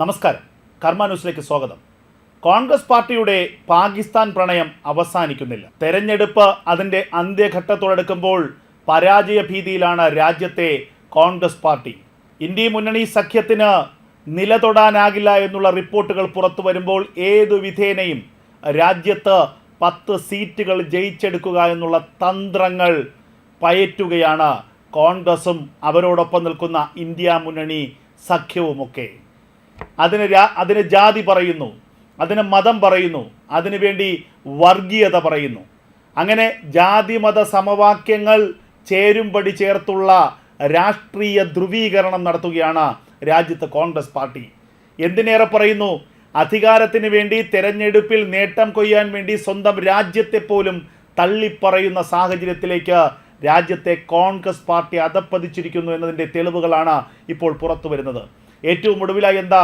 നമസ്കാരം. കർമ്മ ന്യൂസിലേക്ക് സ്വാഗതം. കോൺഗ്രസ് പാർട്ടിയുടെ പാകിസ്ഥാൻ പ്രണയം അവസാനിക്കുന്നില്ല. തെരഞ്ഞെടുപ്പ് അതിന്റെ അന്ത്യഘട്ടത്തോടെടുക്കുമ്പോൾ പരാജയ ഭീതിയിലാണ് രാജ്യത്തെ കോൺഗ്രസ് പാർട്ടി. ഇന്ത്യ മുന്നണി സഖ്യത്തിന് നിലതൊടാനാകില്ല എന്നുള്ള റിപ്പോർട്ടുകൾ പുറത്തു വരുമ്പോൾ ഏതു വിധേനയും രാജ്യത്ത് പത്ത് സീറ്റുകൾ ജയിച്ചെടുക്കുക എന്നുള്ള തന്ത്രങ്ങൾ പയറ്റുകയാണ് കോൺഗ്രസും അവരോടൊപ്പം നിൽക്കുന്ന ഇന്ത്യ മുന്നണി സഖ്യവുമൊക്കെ. അതിന് അതിന് ജാതി പറയുന്നു അതിന് മതം പറയുന്നു അതിനു വേണ്ടി വർഗീയത പറയുന്നു. അങ്ങനെ ജാതി മത സമവാക്യങ്ങൾ ചേരുംപടി ചേർത്തുള്ള രാഷ്ട്രീയ ധ്രുവീകരണം നടത്തുകയാണ് രാജ്യത്ത് കോൺഗ്രസ് പാർട്ടി. എന്തിനേറെ പറയുന്നു? അധികാരത്തിന് വേണ്ടി തെരഞ്ഞെടുപ്പിൽ നേട്ടം കൊയ്യാൻ വേണ്ടി സ്വന്തം രാജ്യത്തെ പോലും തള്ളിപ്പറയുന്ന സാഹചര്യത്തിലേക്ക് രാജ്യത്തെ കോൺഗ്രസ് പാർട്ടി അധപ്പതിച്ചിരിക്കുന്നു എന്നതിന്റെ തെളിവുകളാണ് ഇപ്പോൾ പുറത്തു വരുന്നത് ഏറ്റവും ഒടുവിലായി എന്താ?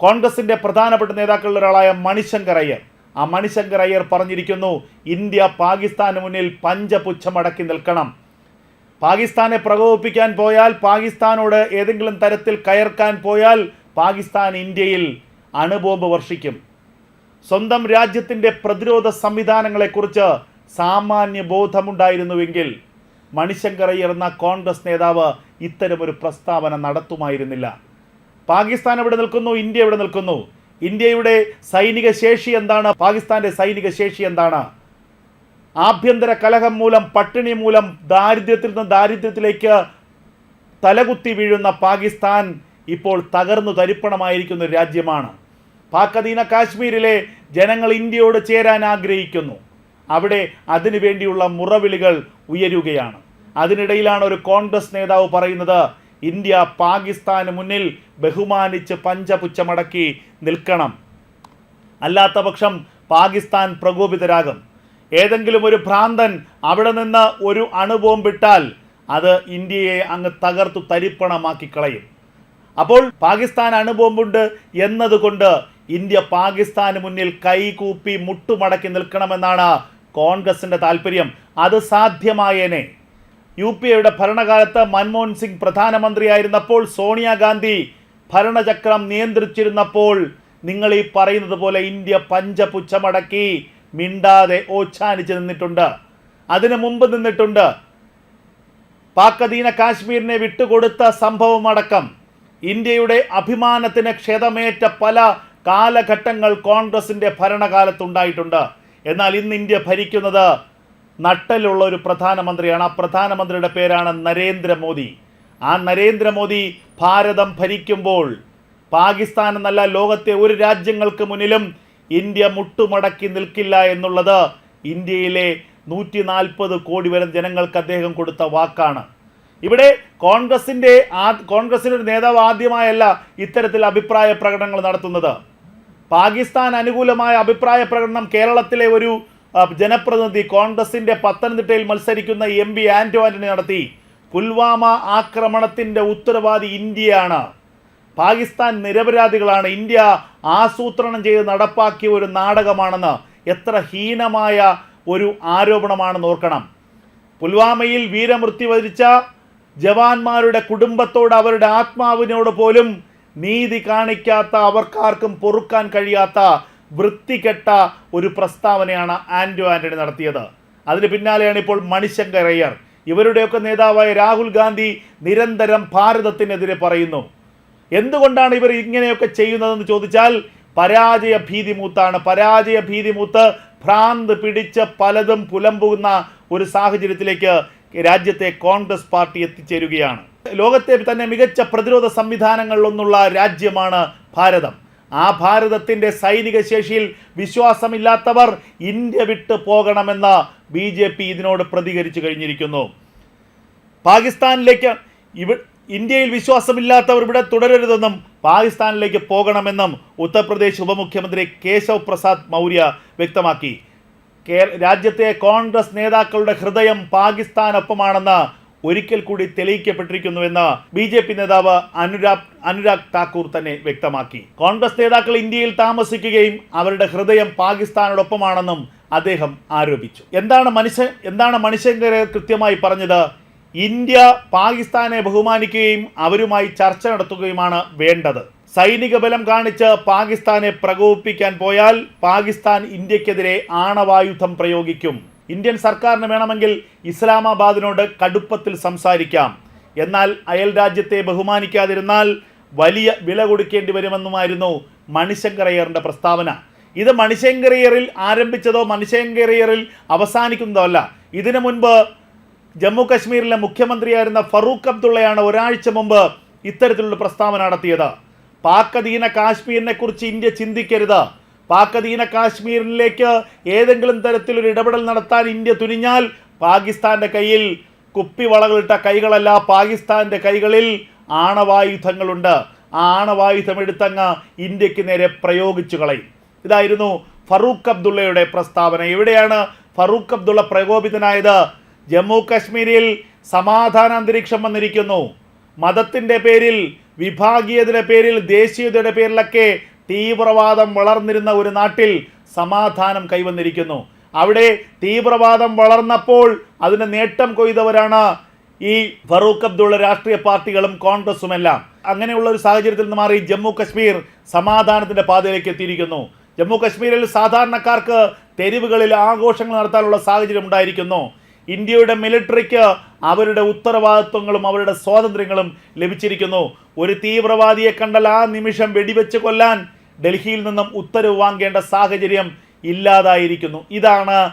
കോൺഗ്രസിന്റെ പ്രധാനപ്പെട്ട നേതാക്കളിൽ ഒരാളായ മണിശങ്കർ അയ്യർ. ആ മണിശങ്കർ അയ്യർ പറഞ്ഞിരിക്കുന്നു ഇന്ത്യ പാകിസ്ഥാന് മുന്നിൽ പഞ്ചപുച്ഛമടക്കി നിൽക്കണം. പാകിസ്ഥാനെ പ്രകോപിപ്പിക്കാൻ പോയാൽ പാകിസ്ഥാനോട് ഏതെങ്കിലും തരത്തിൽ കയർക്കാൻ പോയാൽ പാകിസ്ഥാൻ ഇന്ത്യയിൽ അണുബോംബ് വർഷിക്കും. സ്വന്തം രാജ്യത്തിന്റെ പ്രതിരോധ സംവിധാനങ്ങളെക്കുറിച്ച് സാമാന്യ ബോധമുണ്ടായിരുന്നുവെങ്കിൽ മണിശങ്കർ അയ്യർ എന്ന കോൺഗ്രസ് നേതാവ് ഇത്തരമൊരു പ്രസ്താവന നടത്തുമായിരുന്നില്ല. പാകിസ്ഥാൻ എവിടെ നിൽക്കുന്നു? ഇന്ത്യ എവിടെ നിൽക്കുന്നു? ഇന്ത്യയുടെ സൈനിക ശേഷി എന്താണ്? പാകിസ്ഥാന്റെ സൈനിക ശേഷി എന്താണ്? ആഭ്യന്തര കലഹം മൂലം പട്ടിണി മൂലം ദാരിദ്ര്യത്തിൽ നിന്ന് ദാരിദ്ര്യത്തിലേക്ക് തലകുത്തി വീഴുന്ന പാകിസ്ഥാൻ ഇപ്പോൾ തകർന്നു തരിപ്പണമായിരിക്കുന്ന ഒരു രാജ്യമാണ്. പാക് അധീന കാശ്മീരിലെ ജനങ്ങൾ ഇന്ത്യയോട് ചേരാൻ ആഗ്രഹിക്കുന്നു. അവിടെ അതിനുവേണ്ടിയുള്ള മുറവിളികൾ ഉയരുകയാണ്. അതിനിടയിലാണ് ഒരു കോൺഗ്രസ് നേതാവ് പറയുന്നത് ഇന്ത്യ പാകിസ്ഥാന് മുന്നിൽ ബഹുമാനിച്ച് പഞ്ചപുച്ചമടക്കി നിൽക്കണം. അല്ലാത്ത പക്ഷം പാകിസ്ഥാൻ പ്രകോപിതരാകും. ഏതെങ്കിലും ഒരു ഭ്രാന്തൻ അവിടെ നിന്ന് ഒരു അണുബോംബിട്ടാൽ അത് ഇന്ത്യയെ അങ്ങ് തകർത്തു തരിപ്പണമാക്കി കളയും. അപ്പോൾ പാകിസ്ഥാൻ അണുബോംബുണ്ട് എന്നതുകൊണ്ട് ഇന്ത്യ പാകിസ്ഥാന് മുന്നിൽ കൈകൂപ്പി മുട്ടുമടക്കി നിൽക്കണമെന്നാണ് കോൺഗ്രസിന്റെ താല്പര്യം അത് സാധ്യമായേനെ. യു പി എയുടെ ഭരണകാലത്ത് മൻമോഹൻ സിംഗ് പ്രധാനമന്ത്രിയായിരുന്നപ്പോൾ സോണിയാഗാന്ധി ഭരണചക്രം നിയന്ത്രിച്ചിരുന്നപ്പോൾ നിങ്ങൾ ഈ പറയുന്നത് പോലെ ഇന്ത്യ പഞ്ചപുച്ഛമടക്കി മിണ്ടാതെ ഓച്ഛാനിച്ച് നിന്നിട്ടുണ്ട്. അതിനു മുമ്പ് നിന്നിട്ടുണ്ട്. പാക് അധീന കാശ്മീരിനെ വിട്ടുകൊടുത്ത സംഭവമടക്കം ഇന്ത്യയുടെ അഭിമാനത്തിന് ക്ഷതമേറ്റ പല കാലഘട്ടങ്ങൾ കോൺഗ്രസിന്റെ ഭരണകാലത്തുണ്ടായിട്ടുണ്ട്. എന്നാൽ ഇന്ന് ഇന്ത്യ ഭരിക്കുന്നത് നട്ടലുള്ള ഒരു പ്രധാനമന്ത്രിയാണ്. ആ പ്രധാനമന്ത്രിയുടെ പേരാണ് നരേന്ദ്രമോദി. ആ നരേന്ദ്രമോദി ഭാരതം ഭരിക്കുമ്പോൾ പാകിസ്ഥാൻ എന്നല്ല ലോകത്തെ ഒരു രാജ്യങ്ങൾക്ക് മുന്നിലും ഇന്ത്യ മുട്ടുമടക്കി നിൽക്കില്ല എന്നുള്ളത് ഇന്ത്യയിലെ നൂറ്റി നാൽപ്പത് കോടി വരെ ജനങ്ങൾക്ക് അദ്ദേഹം കൊടുത്ത വാക്കാണ്. ഇവിടെ കോൺഗ്രസിന്റെ ആ കോൺഗ്രസിന്റെ ഒരു നേതാവ് ആദ്യമായല്ല ഇത്തരത്തിൽ അഭിപ്രായ പ്രകടനങ്ങൾ നടത്തുന്നത്. പാകിസ്ഥാൻ അനുകൂലമായ അഭിപ്രായ പ്രകടനം കേരളത്തിലെ ഒരു ജനപ്രതിനിധി കോൺഗ്രസിന്റെ പത്തനംതിട്ടയിൽ മത്സരിക്കുന്ന എം പി ആന്റണി നടത്തി. പുൽവാമ ആക്രമണത്തിന്റെ ഉത്തരവാദി ഇന്ത്യയാണ്. പാകിസ്ഥാൻ നിരപരാധികളാണ്. ഇന്ത്യ ആസൂത്രണം ചെയ്ത് നടപ്പാക്കിയ ഒരു നാടകമാണെന്ന് എത്ര ഹീനമായ ഒരു ആരോപണമാണെന്ന് ഓർക്കണം. പുൽവാമയിൽ വീരമൃത്യു വരിച്ച ജവാന്മാരുടെ കുടുംബത്തോട് അവരുടെ ആത്മാവിനോട് പോലും നീതി കാണിക്കാത്ത അവർക്കാർക്കും പൊറുക്കാൻ കഴിയാത്ത വൃത്തികെട്ട ഒരു പ്രസ്താവനയാണ് ആന്റോ ആന്റണി നടത്തിയത്. അതിന് പിന്നാലെയാണ് ഇപ്പോൾ മണിശങ്കർ അയ്യർ. ഇവരുടെയൊക്കെ നേതാവായ രാഹുൽ ഗാന്ധി നിരന്തരം ഭാരതത്തിനെതിരെ പറയുന്നു. എന്തുകൊണ്ടാണ് ഇവർ ഇങ്ങനെയൊക്കെ ചെയ്യുന്നതെന്ന് ചോദിച്ചാൽ പരാജയ ഭീതി മൂത്താണ്. പരാജയ ഭീതി മൂത്ത് ഭ്രാന്ത് പിടിച്ച് പലതും പുലമ്പുന്ന ഒരു സാഹചര്യത്തിലേക്ക് രാജ്യത്തെ കോൺഗ്രസ് പാർട്ടി എത്തിച്ചേരുകയാണ്. ലോകത്തെ തന്നെ മികച്ച പ്രതിരോധ സംവിധാനങ്ങളിലൊന്നുള്ള രാജ്യമാണ് ഭാരതം. ആ ഭാരതത്തിന്റെ സൈനിക ശേഷിയിൽ വിശ്വാസമില്ലാത്തവർ ഇന്ത്യ വിട്ട് പോകണമെന്ന് ബി ജെ പി ഇതിനോട് പ്രതികരിച്ചു കഴിഞ്ഞിരിക്കുന്നു. പാകിസ്ഥാനിലേക്ക് ഇവ ഇന്ത്യയിൽ വിശ്വാസമില്ലാത്തവർ ഇവിടെ തുടരരുതെന്നും പാകിസ്ഥാനിലേക്ക് പോകണമെന്നും ഉത്തർപ്രദേശ് ഉപമുഖ്യമന്ത്രി കേശവ് പ്രസാദ് മൗര്യ വ്യക്തമാക്കി. രാജ്യത്തെ കോൺഗ്രസ് നേതാക്കളുടെ ഹൃദയം പാകിസ്ഥാനൊപ്പമാണെന്ന് ഒരിക്കൽ കൂടി തെളിയിക്കപ്പെട്ടിരിക്കുന്നുവെന്ന് ബി ജെ പി നേതാവ് അനുരാഗ് അനുരാഗ് താക്കൂർ തന്നെ വ്യക്തമാക്കി. കോൺഗ്രസ് നേതാക്കൾ ഇന്ത്യയിൽ താമസിക്കുകയും അവരുടെ ഹൃദയം പാകിസ്ഥാനോടൊപ്പമാണെന്നും അദ്ദേഹം ആരോപിച്ചു. എന്താണ് മനുഷ്യ എന്താണ് മണിശങ്കർ കൃത്യമായി പറഞ്ഞത്? ഇന്ത്യ പാകിസ്ഥാനെ ബഹുമാനിക്കുകയും അവരുമായി ചർച്ച നടത്തുകയുമാണ് വേണ്ടത്. സൈനിക ബലം കാണിച്ച് പാകിസ്ഥാനെ പ്രകോപിപ്പിക്കാൻ പോയാൽ പാകിസ്ഥാൻ ഇന്ത്യക്കെതിരെ ആണവായുധം പ്രയോഗിക്കും. ഇന്ത്യൻ സർക്കാരിന് വേണമെങ്കിൽ ഇസ്ലാമാബാദിനോട് കടുപ്പത്തിൽ സംസാരിക്കാം. എന്നാൽ അയൽ രാജ്യത്തെ ബഹുമാനിക്കാതിരുന്നാൽ വലിയ വില കൊടുക്കേണ്ടി വരുമെന്നുമായിരുന്നു മണിശങ്കറയ്യറിന്റെ പ്രസ്താവന. ഇത് മണിശങ്കറിയറിൽ ആരംഭിച്ചതോ മണിശങ്കറിയറിൽ അവസാനിക്കുന്നതോ അല്ല ഇതിനു മുൻപ് ജമ്മു കശ്മീരിലെ മുഖ്യമന്ത്രിയായിരുന്ന ഫറൂഖ് അബ്ദുള്ളയാണ് ഒരാഴ്ച മുമ്പ് ഇത്തരത്തിലുള്ള പ്രസ്താവന നടത്തിയത്. പാക് അധീന കാശ്മീരിനെ കുറിച്ച് ഇന്ത്യ ചിന്തിക്കരുത്. പാക് അധീന കാശ്മീരിലേക്ക് ഏതെങ്കിലും തരത്തിലൊരു ഇടപെടൽ നടത്താൻ ഇന്ത്യ തുനിഞ്ഞാൽ പാകിസ്ഥാന്റെ കയ്യിൽ കുപ്പിവളകളിട്ട കൈകളല്ല പാകിസ്ഥാന്റെ കൈകളിൽ ആണവായുധങ്ങളുണ്ട്. ആ ആണവായുധം എടുത്തങ്ങ് ഇന്ത്യയ്ക്ക് നേരെ പ്രയോഗിച്ചു കളയും. ഇതായിരുന്നു ഫറൂഖ് അബ്ദുള്ളയുടെ പ്രസ്താവന. എവിടെയാണ് ഫറൂഖ് അബ്ദുള്ള പ്രകോപിതനായത്? ജമ്മു കാശ്മീരിൽ സമാധാന അന്തരീക്ഷം വന്നിരിക്കുന്നു. മതത്തിന്റെ പേരിൽ വിഭാഗീയതയുടെ പേരിൽ ദേശീയതയുടെ പേരിലൊക്കെ തീവ്രവാദം വളർന്നിരുന്ന ഒരു നാട്ടിൽ സമാധാനം കൈവന്നിരിക്കുന്നു. അവിടെ തീവ്രവാദം വളർന്നപ്പോൾ അതിന് നേട്ടം കൊയ്തവരാണ് ഈ ഫറൂഖ് അബ്ദുള്ള രാഷ്ട്രീയ പാർട്ടികളും കോൺഗ്രസുമെല്ലാം. അങ്ങനെയുള്ള ഒരു സാഹചര്യത്തിൽ നിന്ന് മാറി ജമ്മു കശ്മീർ സമാധാനത്തിന്റെ പാതയിലേക്ക് എത്തിയിരിക്കുന്നു. ജമ്മു കശ്മീരിൽ സാധാരണക്കാർക്ക് തെരുവുകളിൽ ആഘോഷങ്ങൾ നടത്താനുള്ള സാഹചര്യം ഉണ്ടായിരിക്കുന്നു. ഇന്ത്യയുടെ മിലിറ്ററിക്ക് അവരുടെ ഉത്തരവാദിത്വങ്ങളും അവരുടെ സ്വാതന്ത്ര്യങ്ങളും ലഭിച്ചിരിക്കുന്നു. ഒരു തീവ്രവാദിയെ കണ്ടാൽ ആ നിമിഷം വെടിവെച്ച് കൊല്ലാൻ ഡൽഹിയിൽ നിന്നും ഉത്തരവ് വാങ്ങേണ്ട സാഹചര്യം ഇല്ലാതായിരിക്കുന്നു. ഇതാണ്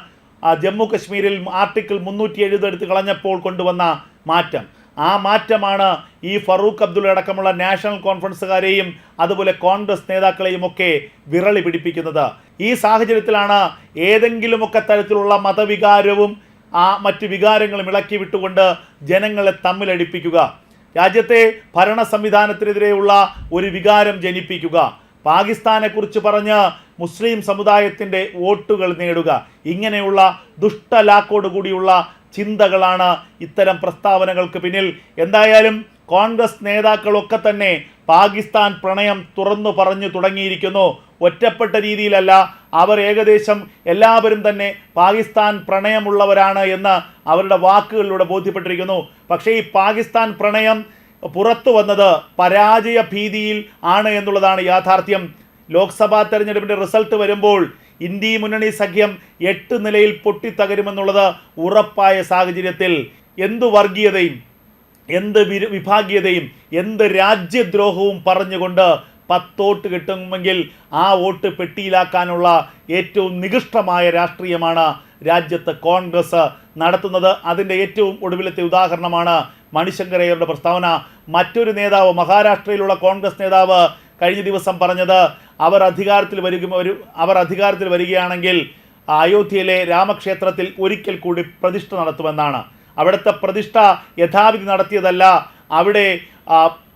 ജമ്മു കശ്മീരിൽ ആർട്ടിക്കിൾ മുന്നൂറ്റി എഴുപത് എടുത്ത് കളഞ്ഞപ്പോൾ കൊണ്ടുവന്ന മാറ്റം. ആ മാറ്റമാണ് ഈ ഫറൂഖ് അബ്ദുള്ള അടക്കമുള്ള നാഷണൽ കോൺഫറൻസുകാരെയും അതുപോലെ കോൺഗ്രസ് നേതാക്കളെയും ഒക്കെ വിരളി പിടിപ്പിക്കുന്നത്. ഈ സാഹചര്യത്തിലാണ് ഏതെങ്കിലുമൊക്കെ തരത്തിലുള്ള മതവികാരവും ആ മറ്റ് വികാരങ്ങളും ഇളക്കി വിട്ടുകൊണ്ട് ജനങ്ങളെ തമ്മിലടിപ്പിക്കുക. രാജ്യത്തെ ഭരണ സംവിധാനത്തിനെതിരെയുള്ള ഒരു വികാരം ജനിപ്പിക്കുക. പാകിസ്ഥാനെക്കുറിച്ച് പറഞ്ഞ് മുസ്ലിം സമുദായത്തിന്റെ വോട്ടുകൾ നേടുക. ഇങ്ങനെയുള്ള ദുഷ്ടലാക്കോട് കൂടിയുള്ള ചിന്തകളാണ് ഇത്തരം പ്രസ്താവനകൾക്ക് പിന്നിൽ. എന്തായാലും കോൺഗ്രസ് നേതാക്കളൊക്കെ തന്നെ പാകിസ്ഥാൻ പ്രണയം തുറന്നു പറഞ്ഞു തുടങ്ങിയിരിക്കുന്നു. ഒറ്റപ്പെട്ട രീതിയിലല്ല അവർ ഏകദേശം എല്ലാവരും തന്നെ പാകിസ്ഥാൻ പ്രണയമുള്ളവരാണ് എന്ന് അവരുടെ വാക്കുകളിലൂടെ ബോധ്യപ്പെട്ടിരിക്കുന്നു. പക്ഷേ ഈ പാകിസ്ഥാൻ പ്രണയം പുറത്തു വന്നത് പരാജയ ഭീതിയിൽ ആണ് എന്നുള്ളതാണ് യാഥാർത്ഥ്യം. ലോക്സഭാ തെരഞ്ഞെടുപ്പിന്റെ റിസൾട്ട് വരുമ്പോൾ ഇന്ത്യ മുന്നണി സഖ്യം എട്ട് നിലയിൽ പൊട്ടിത്തകരുമെന്നുള്ളത് ഉറപ്പായ സാഹചര്യത്തിൽ എന്തു വർഗീയതയും എന്ത് വിഭാഗീയതയും എന്ത് രാജ്യദ്രോഹവും പറഞ്ഞുകൊണ്ട് പത്തോട്ട് കിട്ടുമെങ്കിൽ ആ വോട്ട് പെട്ടിയിലാക്കാനുള്ള ഏറ്റവും നികൃഷ്ടമായ രാഷ്ട്രീയമാണ് രാജ്യത്ത് കോൺഗ്രസ് നടത്തുന്നത്. അതിന്റെ ഏറ്റവും ഒടുവിലത്തെ ഉദാഹരണമാണ് മണിശങ്കരയ്യരുടെ പ്രസ്താവന. മറ്റൊരു നേതാവ് മഹാരാഷ്ട്രയിലുള്ള കോൺഗ്രസ് നേതാവ് കഴിഞ്ഞ ദിവസം പറഞ്ഞത് അവർ അധികാരത്തിൽ വരിക അവർ അധികാരത്തിൽ വരികയാണെങ്കിൽ അയോധ്യയിലെ രാമക്ഷേത്രത്തിൽ ഒരിക്കൽ കൂടി പ്രതിഷ്ഠ നടത്തുമെന്നാണ്. അവിടുത്തെ പ്രതിഷ്ഠ യഥാവിധി നടത്തിയതല്ല. അവിടെ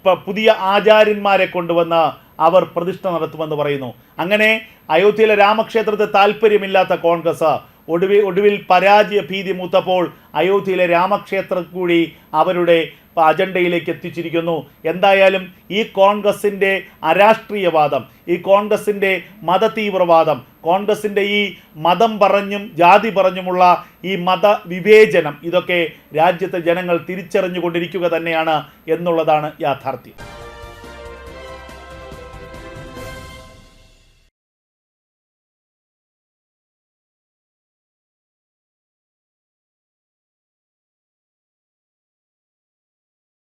പുതിയ ആചാര്യന്മാരെ കൊണ്ടുവന്ന് അവർ പ്രതിഷ്ഠ നടത്തുമെന്ന് പറയുന്നു. അങ്ങനെ അയോധ്യയിലെ രാമക്ഷേത്രത്തെ താല്പര്യമില്ലാത്ത കോൺഗ്രസ് ഒടുവിൽ ഒടുവിൽ പരാജയ ഭീതി മൂത്തപ്പോൾ അയോധ്യയിലെ രാമക്ഷേത്രം കൂടി അവരുടെ അജണ്ടയിലേക്ക് എത്തിച്ചിരിക്കുന്നു. എന്തായാലും ഈ കോൺഗ്രസിന്റെ അരാഷ്ട്രീയവാദം ഈ കോൺഗ്രസിന്റെ മതതീവ്രവാദം കോൺഗ്രസിന്റെ ഈ മതം പറഞ്ഞും ജാതി പറഞ്ഞുമുള്ള ഈ മതവിവേചനം ഇതൊക്കെ രാജ്യത്തെ ജനങ്ങൾ തിരിച്ചറിഞ്ഞുകൊണ്ടിരിക്കുക തന്നെയാണ് എന്നുള്ളതാണ് യാഥാർത്ഥ്യം.